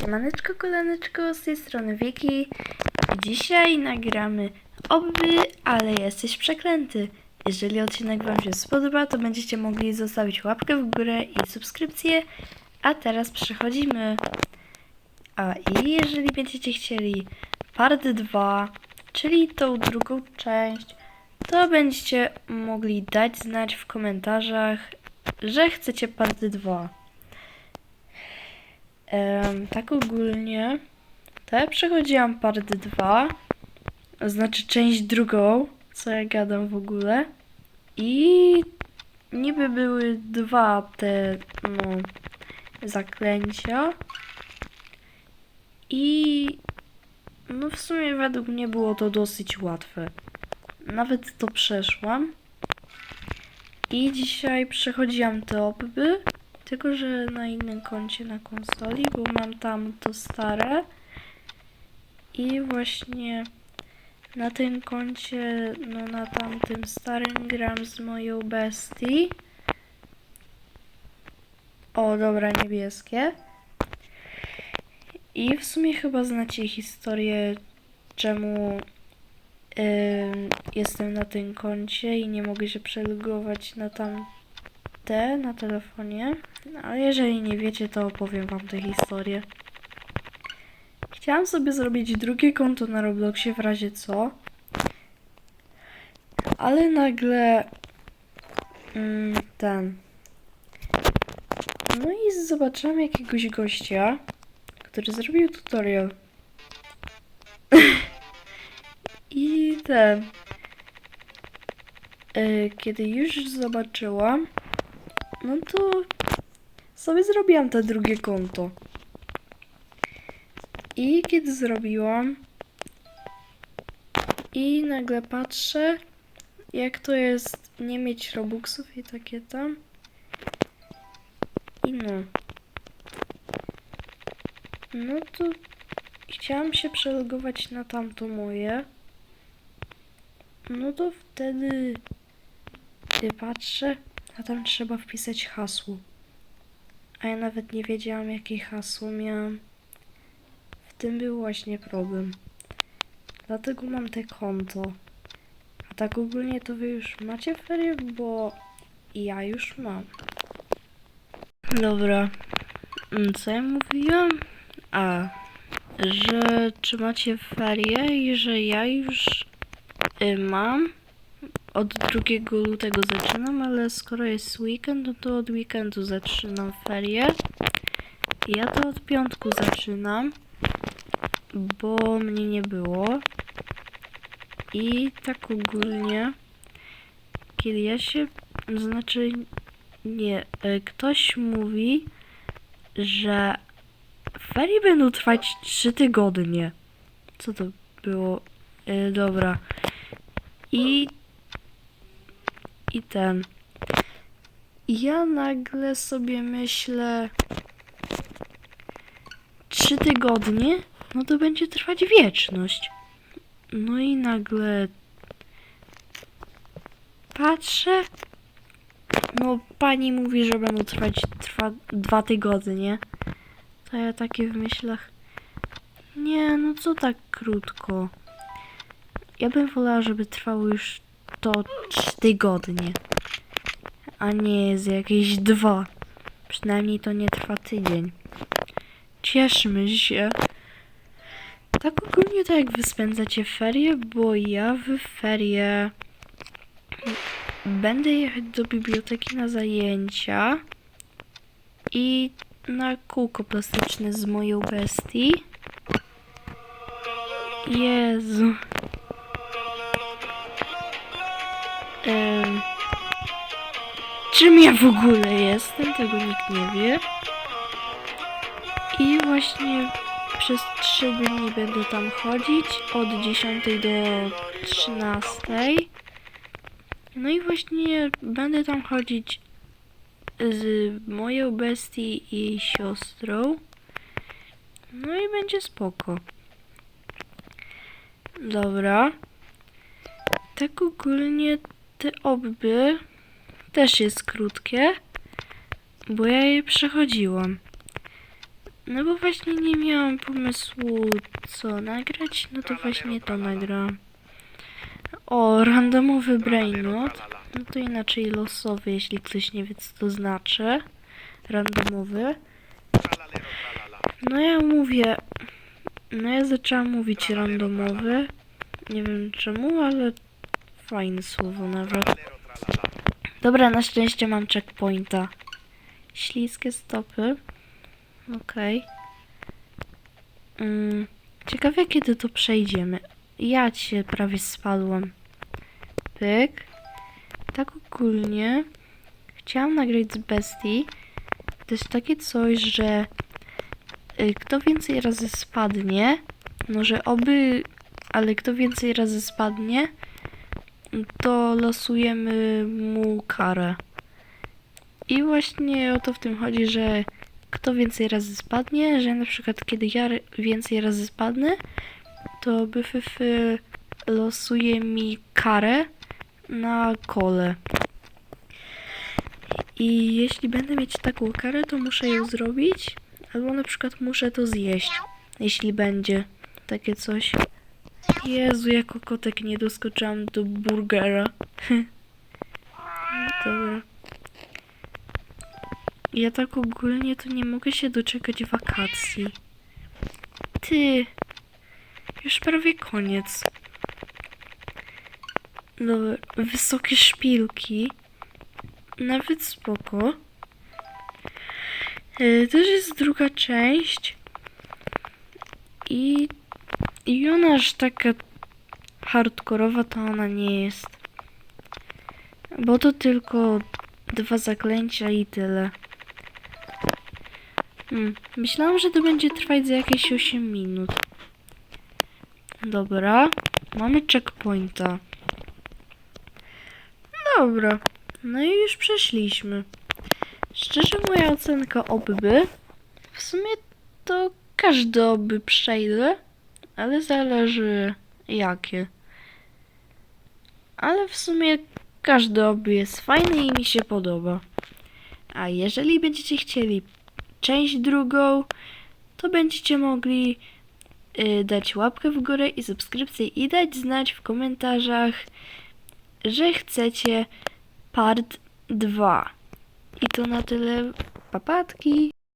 Siemaneczko, kolaneczko, z tej strony Wiki. Dzisiaj nagramy oby, ale jesteś przeklęty. Jeżeli odcinek Wam się spodoba, to będziecie mogli zostawić łapkę w górę i subskrypcję. A teraz przechodzimy. A i jeżeli będziecie chcieli part 2, czyli tą drugą część, to będziecie mogli dać znać w komentarzach, że chcecie part 2. Em, tak ogólnie, to ja przechodziłam part 2, znaczy część drugą, co ja gadam w ogóle. I niby były dwa te, no, zaklęcia. I no w sumie według mnie było to dosyć łatwe. Nawet to przeszłam. I dzisiaj przechodziłam te obby. Tylko, że na innym koncie na konsoli, bo mam tam to stare. I właśnie na tym koncie, no na tamtym starym gram z moją bestii. O, dobra, niebieskie. I w sumie chyba znacie historię, czemu ym, jestem na tym koncie i nie mogę się przelogować na tam na telefonie, ale jeżeli nie wiecie, to opowiem wam tę historię. Chciałam sobie zrobić drugie konto na Robloxie w razie co, ale nagle mm, ten. No i zobaczyłam jakiegoś gościa, który zrobił tutorial. I ten. y, Kiedy już zobaczyłam, no to sobie zrobiłam to drugie konto. I kiedy zrobiłam i nagle patrzę, jak to jest nie mieć robuxów i takie tam. I no. No to chciałam się przelogować na tamto moje. No to wtedy patrzę, a tam trzeba wpisać hasło. A ja nawet nie wiedziałam, jakie hasło miałam. W tym był właśnie problem. Dlatego mam te konto. A tak ogólnie to wy już macie ferie, bo ja już mam. Dobra. Mm, Co ja mówiłam? A, że czy macie ferie i że ja już y, mam od 2 lutego zaczynam, ale skoro jest weekend, no to od weekendu zaczynam ferie. Ja to od piątku zaczynam, bo mnie nie było. I tak ogólnie, kiedy ja się, znaczy nie, e, ktoś mówi, że ferie będą trwać 3 tygodnie. Co to było? E, dobra. I i ten. I ja nagle sobie myślę. Trzy tygodnie? No to będzie trwać wieczność. No i nagle. Patrzę. No pani mówi, że będą trwać trwa dwa tygodnie. To ja takie w myślach. Nie, no co tak krótko. Ja bym wolała, żeby trwało już to tygodnie, a nie z jakieś dwa. Przynajmniej to nie trwa tydzień. Cieszmy się. Tak ogólnie to jak wy spędzacie ferie, bo ja w ferie będę jechać do biblioteki na zajęcia i na kółko plastyczne z moją bestii. Jezu. Czym ja w ogóle jestem, tego nikt nie wie. I właśnie przez 3 dni będę tam chodzić od 10 do 13. No i właśnie będę tam chodzić z moją bestii i siostrą. No i będzie spoko. Dobra. Tak ogólnie te obby też jest krótkie, bo ja je przechodziłam. No bo właśnie nie miałam pomysłu co nagrać, no to właśnie to nagrałam. O, randomowy brainrot. No to inaczej losowy, jeśli ktoś nie wie co to znaczy. Randomowy. No ja mówię. No ja zaczęłam mówić randomowy. Nie wiem czemu, ale fajne słowo nawet. Dobra, na szczęście mam checkpointa. Śliskie stopy. Okej. Mm, ciekawe kiedy to przejdziemy. Ja cię prawie spadłam. Pyk. Tak ogólnie chciałam nagrać z bestii. Jest takie coś, że y, kto więcej razy spadnie, może oby, ale kto więcej razy spadnie, to losujemy mu karę. I właśnie o to w tym chodzi, że kto więcej razy spadnie, że na przykład kiedy ja więcej razy spadnę, to BFF losuje mi karę na kole. I jeśli będę mieć taką karę, to muszę ją zrobić, albo na przykład muszę to zjeść, jeśli będzie takie coś. Jezu, jako kotek nie doskoczyłam do burgera. Dobra. Ja tak ogólnie to nie mogę się doczekać wakacji. Ty, już prawie koniec. Dobra, wysokie szpilki. Nawet spoko. E, Też jest druga część. I, I ona aż taka hardkorowa to ona nie jest. Bo to tylko dwa zaklęcia i tyle. Hmm. Myślałam, że to będzie trwać za jakieś 8 minut. Dobra. Mamy checkpointa. Dobra. No i już przeszliśmy. Szczerze moja ocenka obby. W sumie to każdy obby przejdę, ale zależy jakie. Ale w sumie każdy obby jest fajny i mi się podoba. A jeżeli będziecie chcieli część drugą, to będziecie mogli y, dać łapkę w górę i subskrypcję i dać znać w komentarzach, że chcecie part 2. I to na tyle. Papatki.